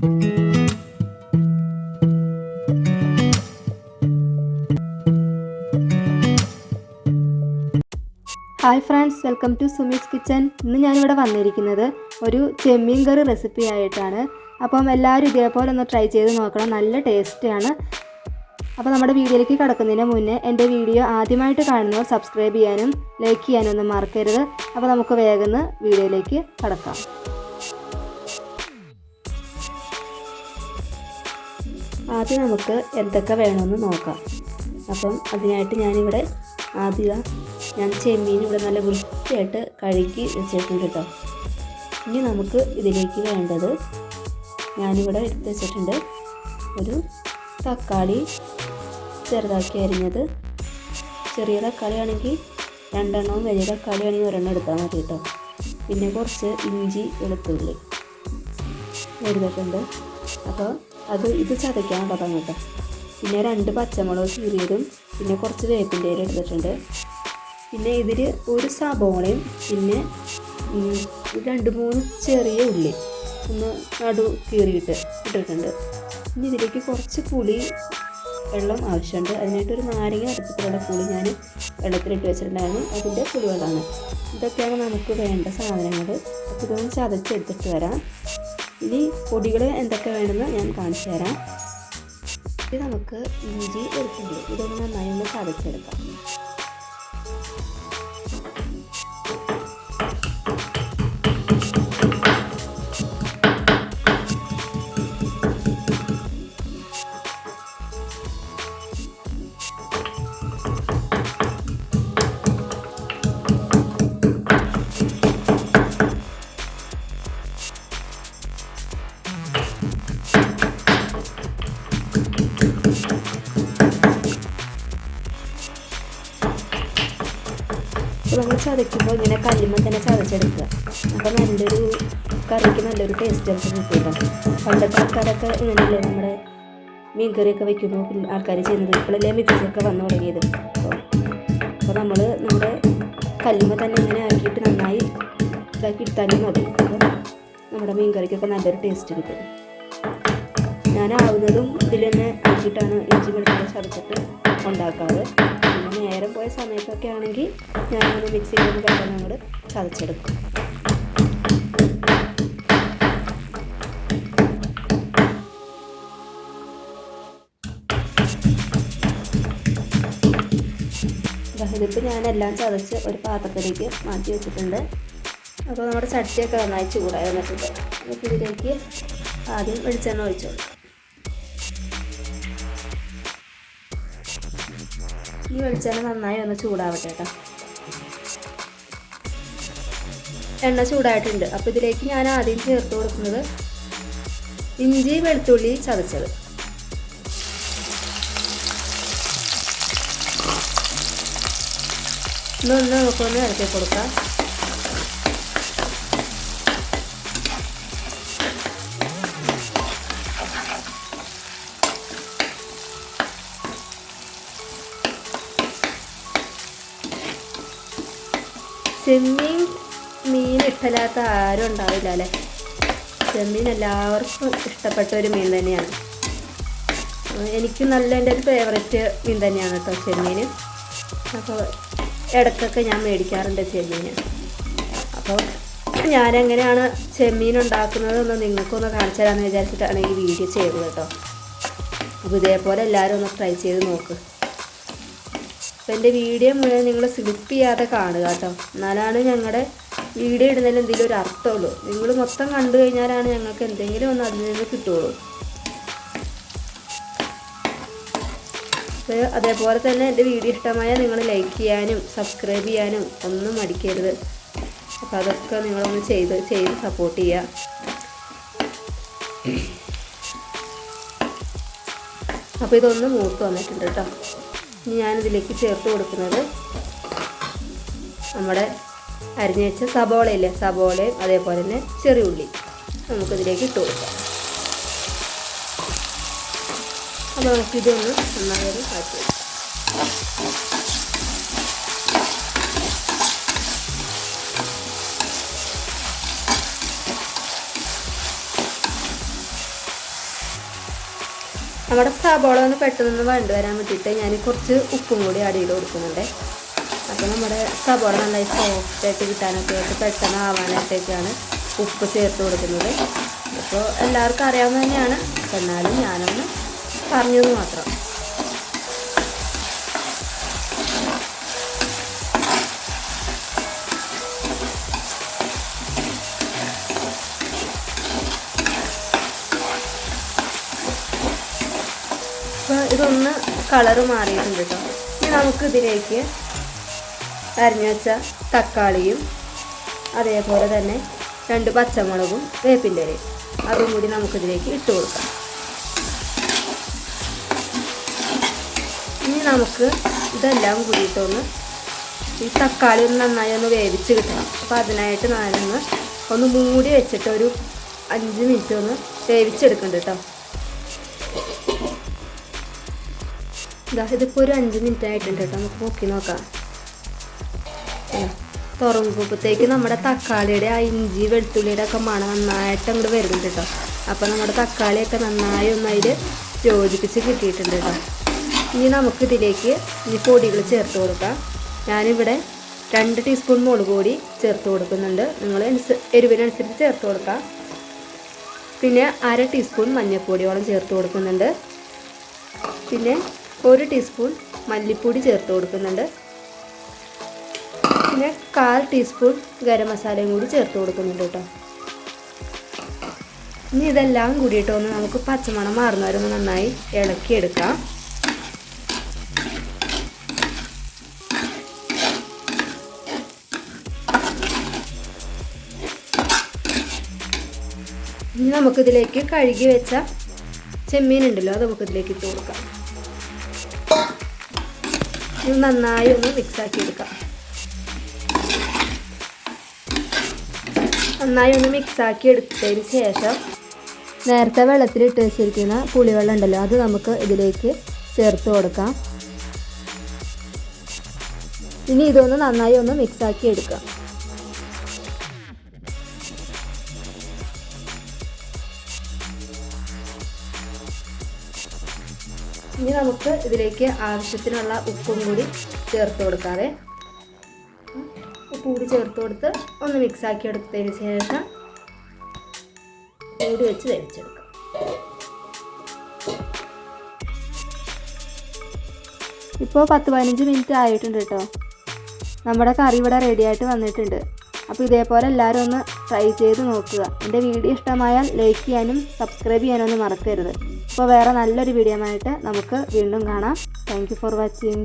Hi friends welcome to Sumi's kitchen ഇന്ന് ഞാനിവിടെ വന്നിരിക്കുന്നത് ഒരു ചെമ്മീൻ കറി റെസിപ്പി ആയിട്ടാണ്. അപ്പം എല്ലാവരും ഇതേപോലെ ഒന്ന് ട്രൈ ചെയ്ത് നോക്കണം. നല്ല ടേസ്റ്റാണ് അപ്പോൾ നമ്മുടെ വീഡിയോയിലേക്ക് കടക്കുന്നതിന് മുന്നേ എന്റെ വീഡിയോ ആദ്യമായിട്ട് കാണുന്നവർ സബ്സ്ക്രൈബ് ചെയ്യാനും ലൈക്ക് ചെയ്യാനും ഒന്നും മറക്കരുത്. അപ്പോൾ നമുക്ക് വേഗം വീഡിയോയിലേക്ക് കടക്കാം. ആദ്യം നമുക്ക് എന്തൊക്കെ വേണമെന്ന് നോക്കാം. അപ്പം അതിനായിട്ട് ഞാനിവിടെ ആദ്യം ഞാൻ ചെമ്മീൻ ഇവിടെ നല്ല വൃത്തിയായിട്ട് കഴുകി വെച്ചിട്ടുണ്ട് കേട്ടോ. ഇനി നമുക്ക് ഇതിലേക്ക് വേണ്ടത് ഞാനിവിടെ എടുത്ത് വെച്ചിട്ടുണ്ട് ഒരു തക്കാളി ചെറുതാക്കി അരിഞ്ഞത്. ചെറിയ തക്കാളി ആണെങ്കിൽ രണ്ടെണ്ണവും വലിയ തക്കാളി ആണെങ്കിൽ ഒരെണ്ണം എടുത്താൽ മതി കേട്ടോ. പിന്നെ കുറച്ച് ഇഞ്ചി വെളുത്തുള്ളി. എടുത്തിട്ടുണ്ട്. അപ്പോൾ അത് ഇത് ചതയ്ക്കാൻ തുടങ്ങും കേട്ടോ പിന്നെ രണ്ട് പച്ചമുളക് കീറിയതും പിന്നെ കുറച്ച് വേപ്പിന്റെ ഇല എടുത്തിട്ടുണ്ട്. പിന്നെ ഇതിൽ ഒരു സബോളയും പിന്നെ രണ്ട് മൂന്ന് ചെറിയ ഉള്ളി ഒന്ന് നടു കീറിയിട്ട് ഇട്ടിട്ടുണ്ട്. ഇനി ഇതിലേക്ക് കുറച്ച് പുളി വെള്ളം ആവശ്യമുണ്ട്. അതിനായിട്ട് ഒരു നാരങ്ങ അടുപ്പത്തിലുള്ള പുളി ഞാൻ വെള്ളത്തിലിട്ട് വെച്ചിട്ടുണ്ടായിരുന്നു. അതിന്റെ പുളിവെള്ളമാണ്. ഇതൊക്കെയാണ് നമുക്ക് വേണ്ട സാധനങ്ങൾ. അപ്പോൾ ഇതൊന്ന് ചതച്ചെടുത്തിട്ട് വരാം. ഇനി പൊടികൾ എന്തൊക്കെ വേണമെന്ന് ഞാൻ കാണിച്ചു തരാം. ഇത് നമുക്ക് ഇഞ്ചി വെളുത്തുള്ളി. ഇതൊന്ന് നന്നായി ഒന്ന് ചതച്ചെടുക്കാം. നമ്മൾ ചതയ്ക്കുമ്പോൾ ഇങ്ങനെ കല്ലുമ്പോൾ തന്നെ ചതച്ചെടുക്കുക. അപ്പോൾ നല്ലൊരു കറിക്ക് നല്ലൊരു ടേസ്റ്റ് നമുക്ക് കിട്ടും കേട്ടോ പണ്ടത്തെ ആൾക്കാരൊക്കെ ഇങ്ങനെയല്ലേ നമ്മുടെ മീൻ കറിയൊക്കെ വെക്കുമ്പോൾ ആൾക്കാർ ചെയ്യുന്നത്. ഇപ്പോഴല്ലേ മിക്സിയൊക്കെ വന്നു തുടങ്ങിയത്. അപ്പോൾ അപ്പോൾ നമ്മൾ നമ്മുടെ കല്ലുമ്പോൾ തന്നെ ഇങ്ങനെ ആക്കിയിട്ട് നന്നായി ഇതാക്കി എടുത്താലും മതി. അപ്പോൾ നമ്മുടെ മീൻ കറിക്കൊക്കെ നല്ലൊരു ടേസ്റ്റ് കിട്ടും. ഞാനാവുന്നതും ഇതിൽ തന്നെ ആക്കിയിട്ടാണ് ഇഞ്ചി വെളുത്തുള്ളി ചതച്ചിട്ട് ഉണ്ടാക്കാറ്. നേരം പോയ സമയത്തൊക്കെ ആണെങ്കിൽ ഞാനങ്ങനെ മിക്സിയിൽ നിന്ന് പെട്ടെന്ന് അങ്ങോട്ട് ചതച്ചെടുക്കും. ഇതിപ്പോൾ ഞാനെല്ലാം ചതച്ച് ഒരു പാത്രത്തിലേക്ക് മാറ്റി വെച്ചിട്ടുണ്ട്. അപ്പോൾ നമ്മുടെ ചട്ടിയൊക്കെ നന്നായി ചൂടായി വന്നിട്ടുണ്ട്. അപ്പോൾ ഇതിലേക്ക് ആദ്യം വെളിച്ചെണ്ണ ഒഴിച്ചോളൂ ഈ വെളിച്ചെണ്ണ നന്നായി ഒന്ന് ചൂടാവട്ടെ കേട്ടോ. എണ്ണ ചൂടായിട്ടുണ്ട്. അപ്പോൾ ഇതിലേക്ക് ഞാൻ ആദ്യം ചേർത്ത് കൊടുക്കുന്നത് ഇഞ്ചി വെളുത്തുള്ളി ചതച്ചത്. ഇന്നൊന്ന് നമുക്കൊന്ന് ഇറക്കി കൊടുക്കാം. ചെമ്മീൻ മീൻ ഇഷ്ടമില്ലാത്ത ആരും ഉണ്ടാവില്ല അല്ലേ? ചെമ്മീൻ എല്ലാവർക്കും ഇഷ്ടപ്പെട്ട ഒരു മീൻ തന്നെയാണ്. എനിക്ക് നല്ല എന്റെ ഒരു ഫേവറേറ്റ് മീൻ തന്നെയാണ് കേട്ടോ ചെമ്മീൻ. അപ്പോൾ ഇടയ്ക്കൊക്കെ ഞാൻ മേടിക്കാറുണ്ട് ചെമ്മീൻ. അപ്പോൾ ഞാനെങ്ങനെയാണ് ചെമ്മീൻ ഉണ്ടാക്കുന്നത് എന്ന് നിങ്ങൾക്കൊന്ന് കാണിച്ചു തരാമെന്ന് വിചാരിച്ചിട്ടാണ് ഈ വീഡിയോ ചെയ്തത് കേട്ടോ. അപ്പോൾ ഇതേപോലെ എല്ലാവരും ഒന്ന് ട്രൈ ചെയ്ത് നോക്ക്. അപ്പോൾ എന്റെ വീഡിയോ മുഴുവൻ നിങ്ങൾ സ്ലിപ്പ് ചെയ്യാതെ കാണുക കേട്ടോ. എന്നാലാണ് ഞങ്ങളുടെ വീഡിയോ ഇടുന്നതിൽ എന്തെങ്കിലും ഒരു അർത്ഥമുള്ളൂ. നിങ്ങൾ മൊത്തം കണ്ടു കഴിഞ്ഞാലാണ് ഞങ്ങൾക്ക് എന്തെങ്കിലും ഒന്ന് അതിൽ നിന്ന് കിട്ടുള്ളൂ. അതേപോലെ തന്നെ എന്റെ വീഡിയോ ഇഷ്ടമായ നിങ്ങൾ ലൈക്ക് ചെയ്യാനും സബ്സ്ക്രൈബ് ചെയ്യാനും ഒന്നും മടിക്കരുത്. അപ്പോൾ അതൊക്കെ നിങ്ങളൊന്ന് ചെയ്ത് ചെയ്ത് സപ്പോർട്ട് ചെയ്യുക അപ്പോൾ ഇതൊന്ന് മൂത്ത് വന്നിട്ടുണ്ട് കേട്ടോ. ഇനി ഞാനിതിലേക്ക് ചേർത്ത് കൊടുക്കുന്നത് നമ്മുടെ അരിഞ്ഞു വെച്ച സബോളയില്ലേ? സബോളയും അതേപോലെ തന്നെ ചെറിയ ഉള്ളി. നമുക്കിതിലേക്ക് ഇട്ട് കൊടുക്കാം. അപ്പോൾ നമുക്കിതൊന്ന് നന്നായി കാച്ചി വെക്കാം നമ്മുടെ സബോള ഒന്ന് പെട്ടെന്ന് വണ്ട് വരാൻ വേണ്ടിയിട്ട് ഞാൻ കുറച്ച് ഉപ്പും കൂടി ചെയ്ത് കൊടുക്കുന്നുണ്ട്. അപ്പോൾ നമ്മുടെ സബോള നന്നായി സോഫ്റ്റ് ആയിട്ട് കിട്ടാനൊക്കെ ആയിട്ട് പെട്ടെന്ന് ആവാനായിട്ടൊക്കെയാണ് ഉപ്പ് ചേർത്ത് കൊടുക്കുന്നത്. അപ്പോൾ എല്ലാവർക്കും അറിയാവുന്ന തന്നെയാണ് എന്നാലും ഞാനൊന്ന് പറഞ്ഞത് മാത്രം അപ്പോൾ ഇതൊന്ന് കളറ് മാറിയിട്ടുണ്ട് കേട്ടോ ഇനി നമുക്കിതിലേക്ക് അരിഞ്ഞു വെച്ച തക്കാളിയും അതേപോലെ തന്നെ രണ്ട് പച്ചമുളകും വേപ്പിന്റെ ഇലയും അതും കൂടി നമുക്കിതിലേക്ക് ഇട്ട് കൊടുക്കാം. ഇനി നമുക്ക് ഇതെല്ലാം കൂടിയിട്ടൊന്ന് ഈ തക്കാളി ഒന്ന് നന്നായി ഒന്ന് വേവിച്ച് കിട്ടണം. അപ്പോൾ അതിനായിട്ട് ഞാനൊന്ന് ഒന്ന് മൂടി വെച്ചിട്ട് ഒരു അഞ്ച് മിനിറ്റ് ഒന്ന് വേവിച്ചെടുക്കുന്നുണ്ട് കേട്ടോ ഇതാ ഇതിപ്പോൾ ഒരു അഞ്ച് മിനിറ്റ് ആയിട്ടുണ്ട് കേട്ടോ നമുക്ക് നോക്കി. നോക്കാം തുറങ്ങുമ്പോഴത്തേക്ക് നമ്മുടെ തക്കാളിയുടെ ആ ഇഞ്ചി വെളുത്തുള്ളിയുടെ ഒക്കെ മണം നന്നായിട്ട് അങ്ങോട്ട് വരുന്നുണ്ട് കേട്ടോ അപ്പോൾ നമ്മുടെ തക്കാളിയൊക്കെ നന്നായി ഒന്ന് അതിൽ യോജിപ്പിച്ച് കിട്ടിയിട്ടുണ്ട് കേട്ടോ ഇനി നമുക്ക് ഇതിലേക്ക് ഈ പൊടികൾ ചേർത്ത് കൊടുക്കാം. ഞാനിവിടെ രണ്ട് ടീസ്പൂൺ മുളക് പൊടി ചേർത്ത് കൊടുക്കുന്നുണ്ട്. നിങ്ങൾ എരിവിനനുസരിച്ച് ചേർത്ത് കൊടുക്കാം. പിന്നെ അര ടീസ്പൂൺ മഞ്ഞൾപ്പൊടിയോളം ചേർത്ത് കൊടുക്കുന്നുണ്ട്. പിന്നെ ഒരു ടീസ്പൂൺ മല്ലിപ്പൊടി ചേർത്ത് കൊടുക്കുന്നുണ്ട്. പിന്നെ കാൽ ടീസ്പൂൺ ഗരം മസാലയും കൂടി ചേർത്ത് കൊടുക്കുന്നുണ്ട് കേട്ടോ. ഇനി ഇതെല്ലാം കൂടിയിട്ട് ഒന്ന് നമുക്ക് പച്ചമണം മാറുന്ന വരെ ഒന്ന് നന്നായി ഇളക്കിയെടുക്കാം. ഇനി നമുക്കിതിലേക്ക് കഴുകി വെച്ച ചെമ്മീൻ ഉണ്ടല്ലോ അത് നമുക്കിതിലേക്ക് ഇട്ട് കൊടുക്കാം. ഇത് നന്നായി ഒന്ന് മിക്സ് ആക്കി എടുക്കാം. നന്നായി ഒന്ന് മിക്സ് ആക്കി എടുത്തതിന് ശേഷം നേരത്തെ വെള്ളത്തിൽ ഇട്ട് വെച്ചിരിക്കുന്ന പുളിവെള്ളം ഉണ്ടല്ലോ അത് നമുക്ക് ഇതിലേക്ക് ചേർത്ത് കൊടുക്കാം. ഇനി ഇതൊന്ന് നന്നായി ഒന്ന് മിക്സ് ആക്കി എടുക്കാം. ഇനി നമുക്ക് ഇതിലേക്ക് ആവശ്യത്തിനുള്ള ഉപ്പും കൂടി ചേർത്ത് കൊടുക്കാതെ ഉപ്പ് കൂടി ചേർത്ത് കൊടുത്ത് ഒന്ന് മിക്സ് ആക്കി എടുത്തതിന് ശേഷം മൂടി വെച്ച് വേവിച്ചെടുക്കാം. ഇപ്പോൾ പത്ത് പതിനഞ്ച് മിനിറ്റ് ആയിട്ടുണ്ട് കേട്ടോ. നമ്മുടെ കറി ഇവിടെ റെഡി ആയിട്ട് വന്നിട്ടുണ്ട്. അപ്പോൾ ഇതേപോലെ എല്ലാവരും ഒന്ന് ട്രൈ ചെയ്ത് നോക്കുക. എന്റെ വീഡിയോ ഇഷ്ടമായാൽ ലൈക്ക് ചെയ്യാനും സബ്സ്ക്രൈബ് ചെയ്യാനും ഒന്നും മറക്കരുത്. അപ്പോൾ വേറെ നല്ലൊരു വീഡിയോ ആയിട്ട് നമുക്ക് വീണ്ടും കാണാം. Thank for watching